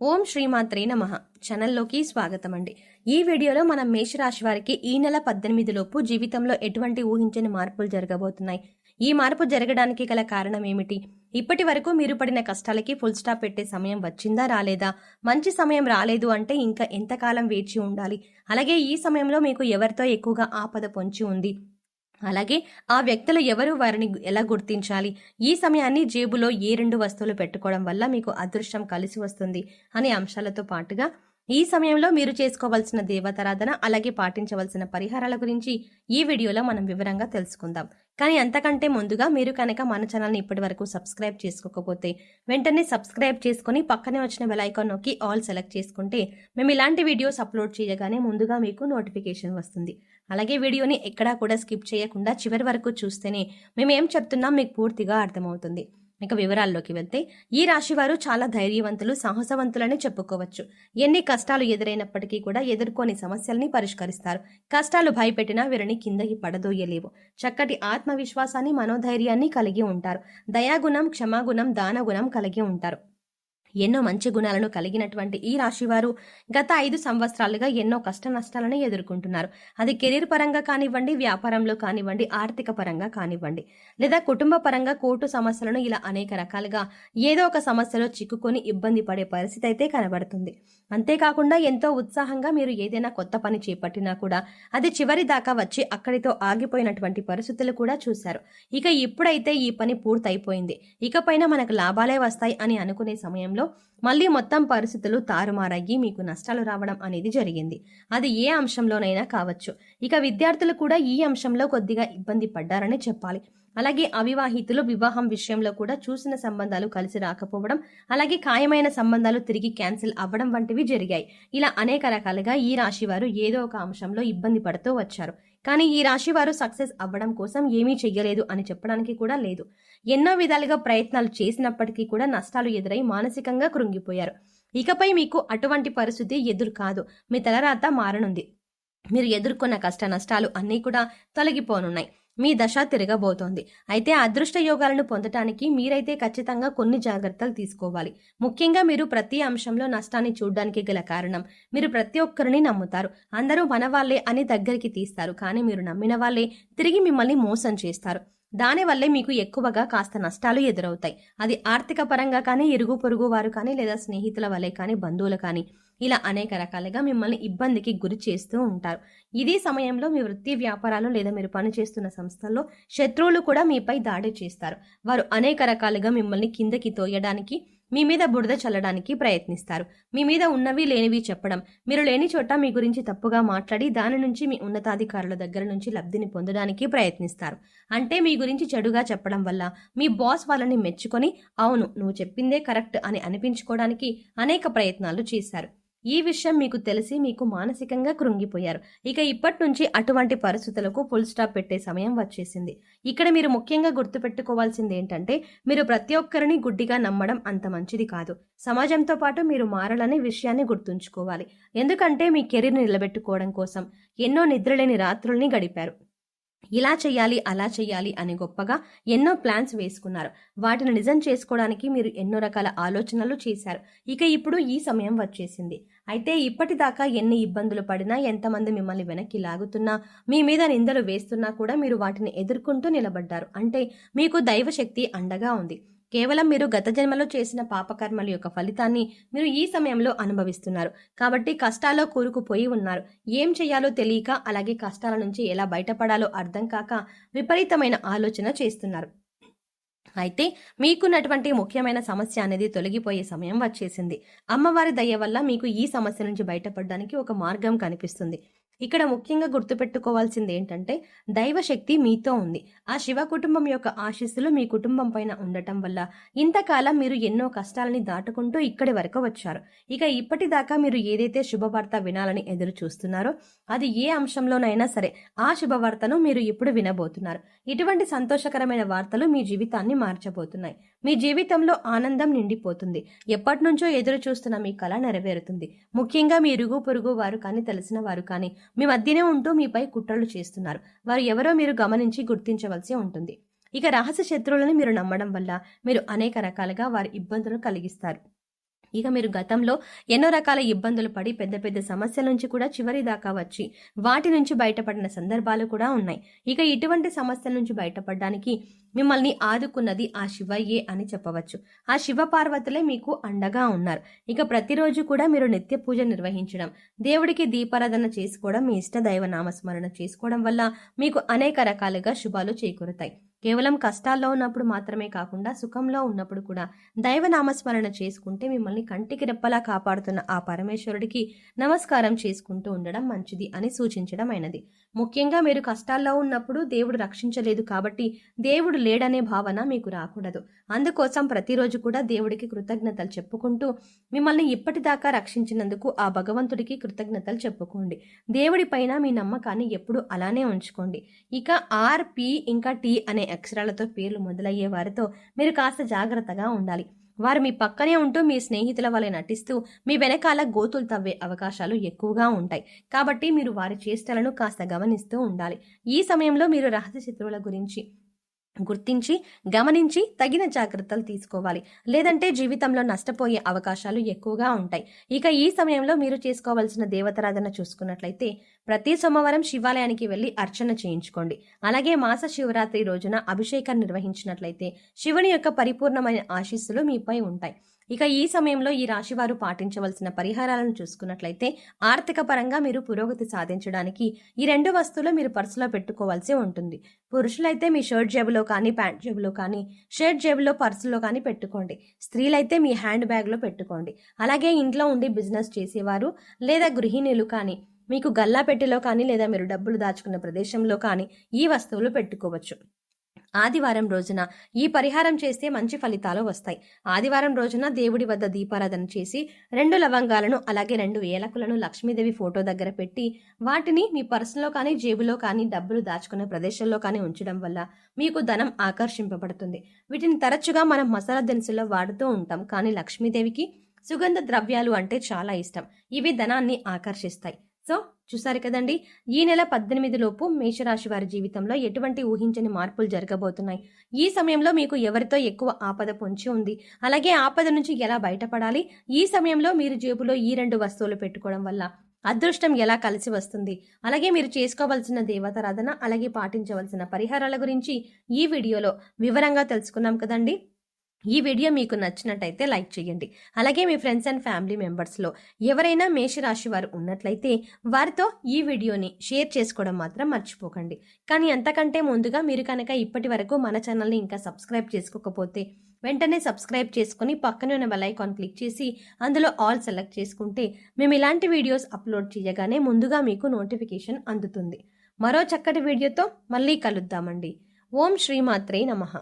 ఓం శ్రీమాత్రే నమ. ఛానల్లోకి స్వాగతం అండి ఈ వీడియోలో మనం మేషరాశి వారికి ఈ నెల పద్దెనిమిది లోపు జీవితంలో ఎటువంటి ఊహించని మార్పులు జరగబోతున్నాయి. ఈ మార్పు జరగడానికి గల కారణం ఏమిటి? ఇప్పటి వరకు మీరు పడిన కష్టాలకి ఫుల్ స్టాప్ పెట్టే సమయం వచ్చిందా రాలేదా? మంచి సమయం రాలేదు అంటే ఇంకా ఎంతకాలం వేచి ఉండాలి? అలాగే ఈ సమయంలో మీకు ఎవరితో ఎక్కువగా ఆపద పొంచి ఉంది? అలాగే ఆ వ్యక్తులు ఎవరు వారిని ఎలా గుర్తించాలి? ఈ సమయాన్ని జేబులో ఏ రెండు వస్తువులు పెట్టుకోవడం వల్ల మీకు అదృష్టం కలిసి వస్తుంది అనే అంశాలతో పాటుగా ఈ సమయంలో మీరు చేసుకోవాల్సిన దేవతారాధన అలాగే పాటించవలసిన పరిహారాల గురించి ఈ వీడియోలో మనం వివరంగా తెలుసుకుందాం. కానీ అంతకంటే ముందుగా మీరు కనుక మన ఛానల్ని ఇప్పటి వరకు సబ్స్క్రైబ్ చేసుకోకపోతే వెంటనే సబ్స్క్రైబ్ చేసుకుని పక్కనే వచ్చిన బెలైకాన్ నొక్కి ఆల్ సెలెక్ట్ చేసుకుంటే మేము ఇలాంటి వీడియోస్ అప్లోడ్ చేయగానే ముందుగా మీకు నోటిఫికేషన్ వస్తుంది. అలాగే వీడియోని ఎక్కడా కూడా స్కిప్ చేయకుండా చివరి వరకు చూస్తేనే మేము ఏం చెప్తున్నాం మీకు పూర్తిగా అర్థమవుతుంది. ఇక వివరాల్లోకి వెళ్తే ఈ రాశి వారు చాలా ధైర్యవంతులు సాహసవంతులని చెప్పుకోవచ్చు. ఎన్ని కష్టాలు ఎదురైనప్పటికీ కూడా ఎదుర్కొని సమస్యల్ని పరిష్కరిస్తారు. కష్టాలు భయపెట్టినా వీరిని కిందకి పడదోయలేవు. చక్కటి ఆత్మవిశ్వాసాన్ని మనోధైర్యాన్ని కలిగి ఉంటారు. దయాగుణం క్షమాగుణం దానగుణం కలిగి ఉంటారు. ఎన్నో మంచి గుణాలను కలిగినటువంటి ఈ రాశివారు గత ఐదు సంవత్సరాలుగా ఎన్నో కష్ట నష్టాలను ఎదుర్కొంటున్నారు. అది కెరీర్ పరంగా కానివ్వండి వ్యాపారంలో కానివ్వండి ఆర్థిక పరంగా కానివ్వండి లేదా కుటుంబ పరంగా కోర్టు సమస్యలను ఇలా అనేక రకాలుగా ఏదో ఒక సమస్యలో చిక్కుకొని ఇబ్బంది పడే పరిస్థితి అయితే కనబడుతుంది. అంతేకాకుండా ఎంతో ఉత్సాహంగా మీరు ఏదైనా కొత్త పని చేపట్టినా కూడా అది చివరి దాకా వచ్చి అక్కడితో ఆగిపోయినటువంటి పరిస్థితులు కూడా చూశారు. ఇక ఇప్పుడైతే ఈ పని పూర్తయిపోయింది. ఇకపైన మనకు లాభాలే వస్తాయి అని అనుకునే సమయంలో మళ్ళీ మొత్తం పరిస్థితులు తారుమారయ్యి మీకు నష్టాలు రావడం అనేది జరిగింది. అది ఏ అంశంలోనైనా కావచ్చు. ఇక విద్యార్థులు కూడా ఈ అంశంలో కొద్దిగా ఇబ్బంది పడ్డారని చెప్పాలి. అలాగే అవివాహితులు వివాహం విషయంలో కూడా చూసిన సంబంధాలు కలిసి రాకపోవడం అలాగే ఖాయమైన సంబంధాలు తిరిగి క్యాన్సిల్ అవ్వడం వంటివి జరిగాయి. ఇలా అనేక రకాలుగా ఈ రాశి వారు ఏదో ఒక అంశంలో ఇబ్బంది పడుతూ వచ్చారు. కానీ ఈ రాశి వారు సక్సెస్ అవ్వడం కోసం ఏమీ చెయ్యలేదు అని చెప్పడానికి కూడా లేదు. ఎన్నో విధాలుగా ప్రయత్నాలు చేసినప్పటికీ కూడా నష్టాలు ఎదురై మానసికంగా కృంగిపోయారు. ఇకపై మీకు అటువంటి పరిస్థితి ఎదురు కాదు. మీ తలరాత మారనుంది. మీరు ఎదుర్కొన్న కష్ట నష్టాలు అన్నీ కూడా తొలగిపోనున్నాయి. మీ దశ తిరగబోతోంది. అయితే అదృష్ట యోగాలను పొందటానికి మీరైతే ఖచ్చితంగా కొన్ని జాగ్రత్తలు తీసుకోవాలి. ముఖ్యంగా మీరు ప్రతి అంశంలో నష్టాన్ని చూడడానికి గల కారణం మీరు ప్రతి ఒక్కరిని నమ్ముతారు. అందరూ మన వాళ్ళే అని దగ్గరికి తీస్తారు. కానీ మీరు నమ్మిన వాళ్ళే తిరిగి మిమ్మల్ని మోసం చేస్తారు. దానివల్లే మీకు ఎక్కువగా కాస్త నష్టాలు ఎదురవుతాయి. అది ఆర్థిక పరంగా కానీ ఇరుగు పొరుగు వారు కానీ లేదా స్నేహితుల వల్లే కానీ బంధువులు కానీ ఇలా అనేక రకాలుగా మిమ్మల్ని ఇబ్బందికి గురి చేస్తూ ఉంటారు. ఇదే సమయంలో మీ వృత్తి వ్యాపారాలు లేదా మీరు పనిచేస్తున్న సంస్థల్లో శత్రువులు కూడా మీపై దాడి చేస్తారు. వారు అనేక రకాలుగా మిమ్మల్ని కిందకి తోయడానికి మీ మీద బురద చల్లడానికి ప్రయత్నిస్తారు. మీ మీద ఉన్నవి లేనివి చెప్పడం. మీరు లేని చోట మీ గురించి తప్పుగా మాట్లాడి దాని నుంచి మీ ఉన్నతాధికారుల దగ్గర నుంచి లబ్ధిని పొందడానికి ప్రయత్నిస్తారు. అంటే మీ గురించి చెడుగా చెప్పడం వల్ల మీ బాస్ వాళ్ళని మెచ్చుకొని అవును నువ్వు చెప్పిందే కరెక్ట్ అని అనిపించుకోవడానికి అనేక ప్రయత్నాలు చేశారు. ఈ విషయం మీకు తెలిసి మీకు మానసికంగా కృంగిపోయారు. ఇక ఇప్పటి నుంచి అటువంటి పరిస్థితులకు ఫుల్ స్టాప్ పెట్టే సమయం వచ్చేసింది. ఇక్కడ మీరు ముఖ్యంగా గుర్తుపెట్టుకోవాల్సింది ఏంటంటే మీరు ప్రతి ఒక్కరిని గుడ్డిగా నమ్మడం అంత మంచిది కాదు. సమాజంతో పాటు మీరు మారాలనే విషయాన్ని గుర్తుంచుకోవాలి. ఎందుకంటే మీ కెరీర్ నిలబెట్టుకోవడం కోసం ఎన్నో నిద్రలేని రాత్రుల్ని గడిపారు. ఇలా చేయాలి అలా చేయాలి అని గొప్పగా ఎన్నో ప్లాన్స్ వేసుకున్నారు. వాటిని నిజం చేసుకోవడానికి మీరు ఎన్నో రకాల ఆలోచనలు చేశారు. ఇక ఇప్పుడు ఈ సమయం వచ్చేసింది. అయితే ఇప్పటిదాకా ఎన్ని ఇబ్బందులు పడినా ఎంతమంది మిమ్మల్ని వెనక్కి లాగుతున్నా మీ మీద నిందలు వేస్తున్నా కూడా మీరు వాటిని ఎదుర్కొంటూ నిలబడ్డారు. అంటే మీకు దైవశక్తి అండగా ఉంది. కేవలం మీరు గత జన్మలో చేసిన పాపకర్మల యొక్క ఫలితాన్ని మీరు ఈ సమయంలో అనుభవిస్తున్నారు. కాబట్టి కష్టాల్లో కూరుకుపోయి ఉన్నారు. ఏం చేయాలో తెలియక అలాగే కష్టాల నుంచి ఎలా బయటపడాలో అర్థం కాక విపరీతమైన ఆలోచన చేస్తున్నారు. అయితే మీకున్నటువంటి ముఖ్యమైన సమస్య అనేది తొలగిపోయే సమయం వచ్చేసింది. అమ్మవారి దయ వల్ల మీకు ఈ సమస్య నుంచి బయటపడడానికి ఒక మార్గం కనిపిస్తుంది. ఇక్కడ ముఖ్యంగా గుర్తుపెట్టుకోవాల్సింది ఏంటంటే దైవశక్తి మీతో ఉంది. ఆ శివ కుటుంబం యొక్క ఆశీస్సులు మీ కుటుంబం పైన ఉండటం వల్ల ఇంతకాలం మీరు ఎన్నో కష్టాలని దాటుకుంటూ ఇక్కడి వరకు వచ్చారు. ఇక ఇప్పటిదాకా మీరు ఏదైతే శుభవార్త వినాలని ఎదురు చూస్తున్నారో అది ఏ అంశంలోనైనా సరే ఆ శుభవార్తను మీరు ఇప్పుడు వినబోతున్నారు. ఇటువంటి సంతోషకరమైన వార్తలు మీ జీవితాన్ని మార్చబోతున్నాయి. మీ జీవితంలో ఆనందం నిండిపోతుంది. ఎప్పటి నుంచో ఎదురు చూస్తున్న మీ కళ నెరవేరుతుంది. ముఖ్యంగా మీ ఇరుగు పొరుగు వారు కానీ తెలిసిన వారు కానీ మీ మధ్యనే ఉంటూ మీపై కుట్రలు చేస్తున్నారు. వారు ఎవరో మీరు గమనించి గుర్తించవలసి ఉంటుంది. ఇక రహస్య శత్రువులను మీరు నమ్మడం వల్ల మీరు అనేక రకాలుగా వారి ఇబ్బందులు కలిగిస్తారు. ఇక మీరు గతంలో ఎన్నో రకాల ఇబ్బందులు పడి పెద్ద పెద్ద సమస్యల నుంచి కూడా చివరి దాకా వచ్చి వాటి నుంచి బయటపడిన సందర్భాలు కూడా ఉన్నాయి. ఇక ఇటువంటి సమస్యల నుంచి బయటపడడానికి మిమ్మల్ని ఆదుకున్నది ఆ శివయ్యే అని చెప్పవచ్చు. ఆ శివ పార్వతులే మీకు అండగా ఉన్నారు. ఇక ప్రతిరోజు కూడా మీరు నిత్య పూజ నిర్వహించడం దేవుడికి దీపారాధన చేసుకోవడం మీ ఇష్ట దైవ నామస్మరణ చేసుకోవడం వల్ల మీకు అనేక రకాలుగా శుభాలు చేకూరుతాయి. కేవలం కష్టాల్లో ఉన్నప్పుడు మాత్రమే కాకుండా సుఖంలో ఉన్నప్పుడు కూడా దైవ నామస్మరణ చేసుకుంటే మిమ్మల్ని కంటికి రెప్పలా కాపాడుతున్న ఆ పరమేశ్వరుడికి నమస్కారం చేసుకుంటూ ఉండడం మంచిది అని సూచించడం అయినది. ముఖ్యంగా మీరు కష్టాల్లో ఉన్నప్పుడు దేవుడు రక్షించలేదు కాబట్టి దేవుడు లేడనే భావన మీకు రాకూడదు. అందుకోసం ప్రతిరోజు కూడా దేవుడికి కృతజ్ఞతలు చెప్పుకుంటూ మిమ్మల్ని ఇప్పటిదాకా రక్షించినందుకు ఆ భగవంతుడికి కృతజ్ఞతలు చెప్పుకోండి. దేవుడి పైన మీ నమ్మకాన్ని ఎప్పుడు అలానే ఉంచుకోండి. ఇక ఆర్ పి ఇంకా టీ అనే అక్షరాలతో పేర్లు మొదలయ్యే వారితో మీరు కాస్త జాగ్రత్తగా ఉండాలి. వారు మీ పక్కనే ఉంటూ మీ స్నేహితుల వలె నటిస్తూ మీ వెనకాల గోతులు తవ్వే అవకాశాలు ఎక్కువగా ఉంటాయి. కాబట్టి మీరు వారి చేష్టలను కాస్త గమనిస్తూ ఉండాలి. ఈ సమయంలో మీరు రహస్య శత్రువుల గురించి గుర్తించి గమనించి తగిన జాగ్రత్తలు తీసుకోవాలి. లేదంటే జీవితంలో నష్టపోయే అవకాశాలు ఎక్కువగా ఉంటాయి. ఇక ఈ సమయంలో మీరు చేసుకోవాల్సిన దేవతారాధన చూసుకున్నట్లయితే ప్రతి సోమవారం శివాలయానికి వెళ్ళి అర్చన చేయించుకోండి. అలాగే మాస శివరాత్రి రోజున అభిషేకం నిర్వహించినట్లయితే శివుని యొక్క పరిపూర్ణమైన ఆశీస్సులు మీపై ఉంటాయి. ఇక ఈ సమయంలో ఈ రాశి వారు పాటించవలసిన పరిహారాలను చూసుకున్నట్లయితే ఆర్థిక పరంగా మీరు పురోగతి సాధించడానికి ఈ రెండు వస్తువులు మీరు పర్సులో పెట్టుకోవాల్సి ఉంటుంది. పురుషులైతే మీ షర్ట్ జేబులో కానీ ప్యాంట్ జేబులో కానీ షర్ట్ జేబులో పర్సులో కానీ పెట్టుకోండి. స్త్రీలైతే మీ హ్యాండ్ బ్యాగ్లో పెట్టుకోండి. అలాగే ఇంట్లో ఉండి బిజినెస్ చేసేవారు లేదా గృహిణులు కానీ మీకు గల్లా పెట్టెలో కానీ లేదా మీరు డబ్బులు దాచుకున్న ప్రదేశంలో కానీ ఈ వస్తువులు పెట్టుకోవచ్చు. ఆదివారం రోజున ఈ పరిహారం చేస్తే మంచి ఫలితాలు వస్తాయి. ఆదివారం రోజున దేవుడి వద్ద దీపారాధన చేసి రెండు లవంగాలను అలాగే రెండు ఏలకులను లక్ష్మీదేవి ఫోటో దగ్గర పెట్టి వాటిని మీ పర్సులో కానీ జేబులో కానీ డబ్బులు దాచుకునే ప్రదేశంలో కానీ ఉంచడం వల్ల మీకు ధనం ఆకర్షింపబడుతుంది. వీటిని తరచుగా మనం మసాలా దినుసుల్లో వాడుతూ ఉంటాం. కానీ లక్ష్మీదేవికి సుగంధ ద్రవ్యాలు అంటే చాలా ఇష్టం. ఇవి ధనాన్ని ఆకర్షిస్తాయి. సో చూసారు కదండి ఈ నెల పద్దెనిమిది లోపు మేషరాశి వారి జీవితంలో ఎటువంటి ఊహించని మార్పులు జరగబోతున్నాయి. ఈ సమయంలో మీకు ఎవరితో ఎక్కువ ఆపద పొంచి ఉంది? అలాగే ఆపద నుంచి ఎలా బయటపడాలి? ఈ సమయంలో మీరు జేబులో ఈ రెండు వస్తువులు పెట్టుకోవడం వల్ల అదృష్టం ఎలా కలిసి వస్తుంది? అలాగే మీరు చేసుకోవాల్సిన దేవతారాధన అలాగే పాటించవలసిన పరిహారాల గురించి ఈ వీడియోలో వివరంగా తెలుసుకున్నాం కదండి. ఈ వీడియో మీకు నచ్చినట్టయితే లైక్ చేయండి. అలాగే మీ ఫ్రెండ్స్ అండ్ ఫ్యామిలీ మెంబర్స్లో ఎవరైనా మేషరాశి వారు ఉన్నట్లయితే వారితో ఈ వీడియోని షేర్ చేసుకోవడం మాత్రం మర్చిపోకండి. కానీ అంతకంటే ముందుగా మీరు కనుక ఇప్పటి వరకు మన ఛానల్ని ఇంకా సబ్స్క్రైబ్ చేసుకోకపోతే వెంటనే సబ్స్క్రైబ్ చేసుకుని పక్కనే ఉన్న బెల్ ఐకాన్ క్లిక్ చేసి అందులో ఆల్ సెలెక్ట్ చేసుకుంటే మేము ఇలాంటి వీడియోస్ అప్లోడ్ చేయగానే ముందుగా మీకు నోటిఫికేషన్ అందుతుంది. మరో చక్కటి వీడియోతో మళ్ళీ కలుద్దామండి. ఓం శ్రీమాత్రే నమః.